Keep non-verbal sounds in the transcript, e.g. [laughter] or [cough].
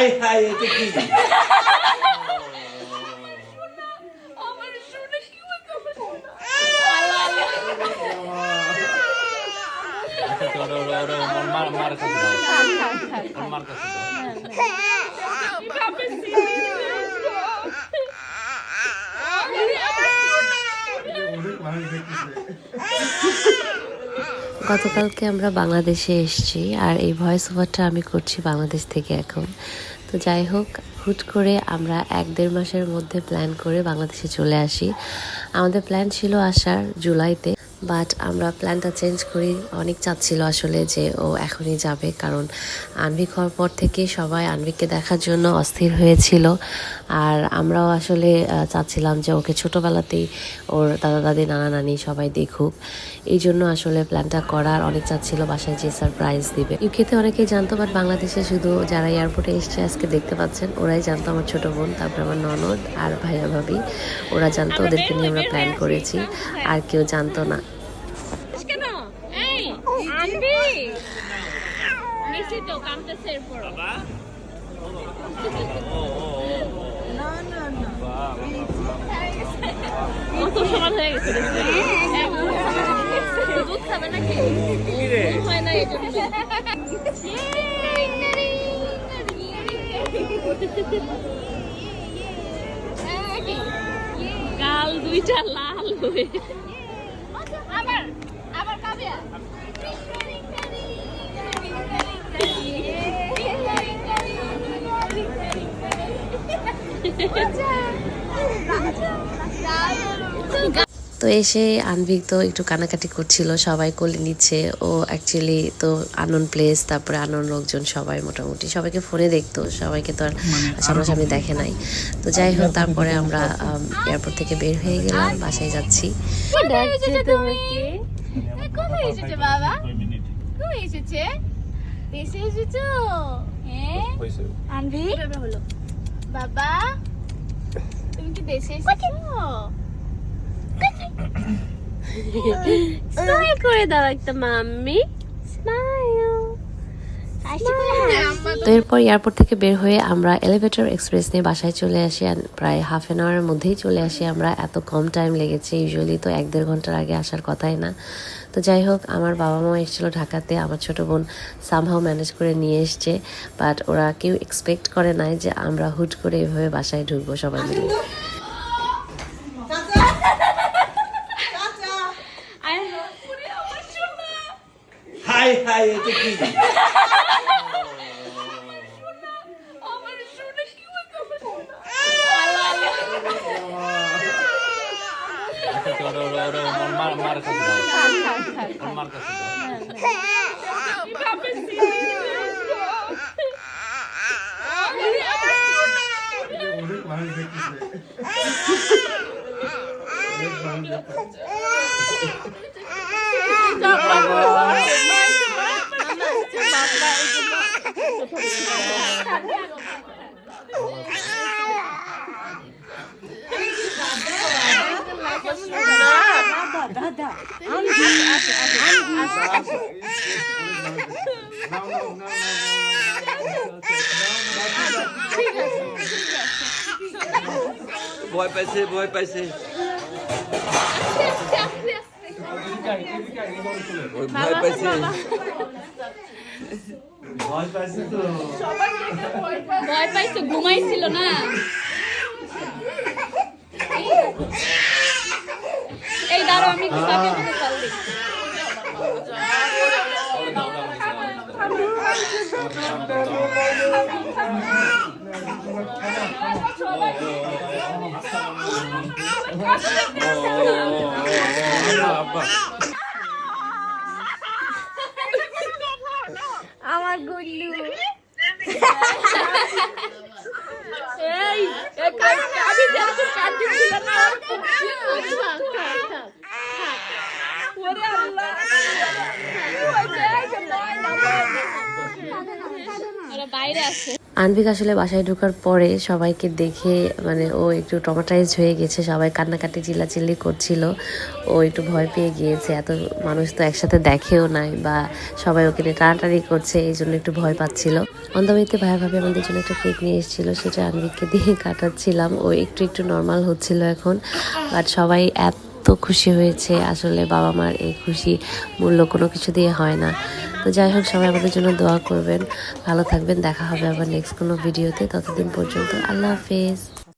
High high এটা কি আমার শুনে কি হইতো মার মার কাছে দাও মার কাছে দাও গতকালকে আমরা বাংলাদেশে এসেছি আর এই ভয়েস ওভারটা আমি করছি বাংলাদেশ থেকে এখন। তো যাই হোক, হুট করে আমরা এক দেড় মাসের মধ্যে প্ল্যান করে বাংলাদেশে চলে আসি। আমাদের প্ল্যান ছিল আসার জুলাইতে। বাট আমরা প্ল্যানটা চেঞ্জ করি। অনেক চাচ্ছিল আসলে যে ও এখনই যাবে। কারণ আনভিক হওয়ার পর থেকে সবাই আনভিককে দেখার জন্য অস্থির হয়েছিল। আর আমরাও আসলে চাচ্ছিলাম যে ওকে ছোটোবেলাতেই ওর দাদা দাদি নানা নানি সবাই দেখুক। এই জন্য আসলে প্ল্যানটা করার অনেক চাচ্ছিল বাসায় যে সারপ্রাইজ দিবে। ইউকেতে অনেকেই জানতো বাট বাংলাদেশে শুধু যারা এয়ারপোর্টে এসছে আজকে দেখতে পাচ্ছেন, ওরাই জানতো আমার ছোট বোন, তারপর আমার ননদ আর ভাইয়া ভাবি ওরা জানতো ওদেরকে নিয়ে আমরা প্ল্যান করেছি। আর কেউ জানতো না কেন এই আনবি নিচে তো কামতেছে এরপর কত সমান হয়ে গেছে দুধ খাবে নাকি? হয় না এই জন্য। [laughs] গাল দুইটা লাল হয়ে আবার আবার কাবিয়া তো এসে আনভিক তো একটু কানাকাটি করছিল সবাই কোলে নিচ্ছে। ও অ্যাকচুয়ালি তো আনন প্লেস তারপরে আনন লোকজন সবাই মোটামুটি সবাইকে ফোনে দেখতো সবাইকে তো আর সামনাসামনি দেখে নাই। তো যাই হোক তারপরে আমরা এয়ারপোর্ট থেকে বের হয়ে গেলাম বাসায় যাচ্ছি। বাবা? এসেছে? দেশে এসেছ? হ্যাঁ? হয়েছে। বাবা? তুমি কি দেশে এসেছ স্মাইল করে দাও একটা মাম্মি স্মাইল তো এরপর এয়ারপোর্ট থেকে বের হয়ে আমরা এলিভেটর এক্সপ্রেস নিয়ে বাসায় চলে আসি প্রায় হাফ অ্যান আওয়ারের মধ্যেই চলে আসি আমরা। এত কম টাইম লেগেছে ইউজুয়ালি তো এক দেড় ঘণ্টার আগে আসার কথাই না। তো যাই হোক, আমার বাবা মা এসেছিল ঢাকাতে, আমার ছোট বোন সামহাও ম্যানেজ করে নিয়ে এসছে বাট ওরা কেউ এক্সপেক্ট করে নাই যে আমরা হুট করে এভাবে বাসায় ঢুকবো সবাই মিলে। হাই হাই এটা কি আমার শুনে কি হইতো আচ্ছা তো ওরা ওরা ওরা মার মার কাছে দাও মার কাছে দাও ভয় পাইছে ভয় পাইছে ভয় পাইছে ভয় পাইছে তো ভয় পাইছে ঘুমাইছিল না এই দাঁড়ো আমি একটু কাকে কল দিই আমার গুল্লু [laughs] এই এই কাজ- আমি যেরকম কাঁদতে ছিল না ওরকম থাক, থাক, থাক, থাক। ওরে আল্লাহ। ওই যে, এই যে ময়লা, ময়লা। ওরা বাইরে আছে আনবিক আসলে বাসায় ঢোকার পরে সবাইকে দেখে মানে ও একটু টমাটাইজ হয়ে গেছে, সবাই কান্নাকাটি চিল্লাচিল্লি করছিল। ও একটু ভয় পেয়ে গিয়েছে, এত মানুষ তো একসাথে দেখেও নাই বা সবাই ওকে নিয়ে টানাটানি করছে, এই জন্য একটু ভয় পাচ্ছিল। অন্ধমিতে ভাইয়া ভাবে আমাদের জন্য একটা কেক নিয়ে এসেছিল, সেটা আনবিককে দিয়ে কাটাচ্ছিলাম। ও একটু একটু নর্মাল হচ্ছিল এখন বাট সবাই এত খুশি হয়েছে। আসলে বাবা মার এই খুশি মূল্য কোনো কিছু দিয়ে হয় না। তো যাই হোক, সবাই আমাদের জন্য দোয়া করবেন। ভালো থাকবেন। দেখা হবে আবার নেক্সট কোনো ভিডিওতে ততদিন পর্যন্ত আল্লাহ হাফেজ।